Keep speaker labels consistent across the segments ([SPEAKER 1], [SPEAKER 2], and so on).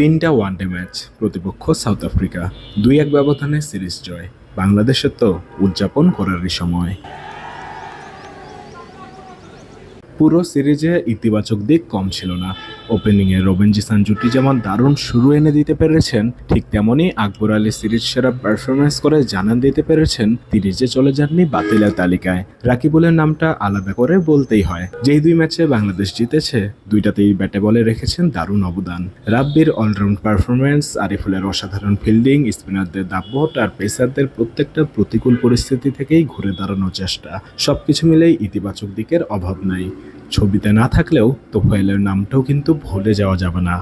[SPEAKER 1] তিনটা one day match প্রতিপক্ষ South Africa দুই এক ব্যবধানে সিরিজ জয়। বাংলাদেশের তো উদযাপন করারই সময়। পুরো সিরিজে ইতিবাচক দিক কম ছিল না। ওপেনিংয়ে রবিন জিসান জুটি যেমন দারুণ শুরু এনে দিতে পেরেছেন, ঠিক তেমনই আকবর আলী সিরিজ সেরা পারফরমেন্স করে জানান দিতে পেরেছেন তিনি যে চলে যাননি বাতিলের তালিকায়। রাকিবুলের নামটা আলাদা করে বলতেই হয়। যেই দুই ম্যাচে বাংলাদেশ জিতেছে, দুইটাতেই ব্যাটে বলে রেখেছেন দারুণ অবদান। রাব্বির অলরাউন্ড পারফরমেন্স আরিফুলের অসাধারণ ফিল্ডিং স্পিনারদের দাপট আর পেসারদের প্রত্যেকটা প্রতিকূল পরিস্থিতি থেকেই ঘুরে দাঁড়ানোর চেষ্টা। সবকিছু মিলেই ইতিবাচক দিকের অভাব নাই। ছবিতে না থাকলেও তোফাইলের নামটাও কিন্তু ভুলে যাওয়া যাবে না।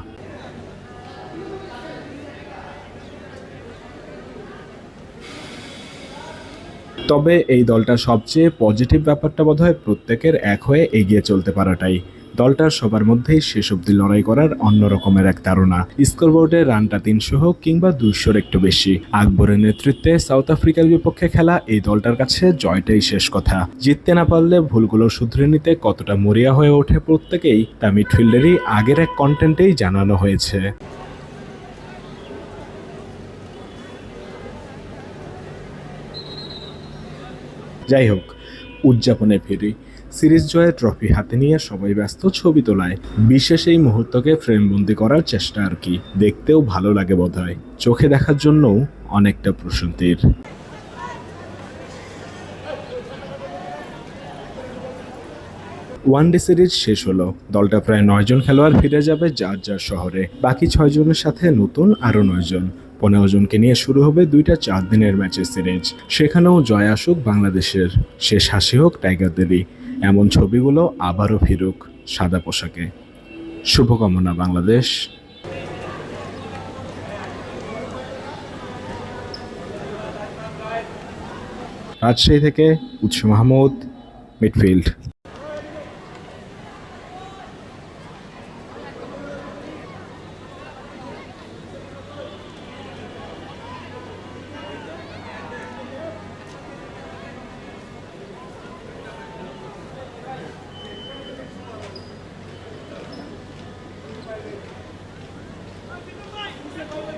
[SPEAKER 1] তবে এই দলটা সবচেয়ে পজিটিভ ব্যাপারটা বোধহয় প্রত্যেকের এক হয়ে এগিয়ে চলতে পারাটাই। দলটার সবার মধ্যেই শেষ অব্দি লড়াই করার অন্য রকমের এক ধারণা স্কোরবোর্ডে রানটা তিনশো হোক কিংবা দুইশোর একটু বেশি। আকবরের নেতৃত্বে সাউথ আফ্রিকার বিপক্ষে খেলা এই দলটার কাছে জয়টাই শেষ কথা। জিততে না পারলে ভুলগুলো শুধরে নিতে কতটা মরিয়া হয়ে ওঠে প্রত্যেকেই, তা মিডফিল্ডেরই আগের এক কন্টেন্টেই জানানো হয়েছে। যাই হোক উদযাপনে ফিরি। সিরিজ জয়ে ট্রফি হাতে নিয়ে সবাই ব্যস্ত ছবি তোলায়। বিশেষ এই মুহূর্তকে ফ্রেমবন্দি করার চেষ্টা আর কি। দেখতেও ভালো লাগে বোধহয়। চোখে দেখার জন্যও অনেকটা প্রশান্তির। ওয়ানডে সিরিজ শেষ হলো। দলটা প্রায় নয়জন খেলোয়াড় ফিরে যাবে যার যার শহরে। বাকি ছয়জনের সাথে নতুন আরও নয়জন পনেরো জনকে নিয়ে শুরু হবে দুইটা চার দিনের ম্যাচের সিরিজ। সেখানেও জয় আসুক বাংলাদেশের। শেষ হাসি হোক টাইগার টাইগারদেরই। এমন ছবিগুলো আবারও ফিরুক সাদা পোশাকে। শুভকামনা বাংলাদেশ। রাজশাহী থেকে উৎস মাহমুদ মিডফিল্ড। Thank you.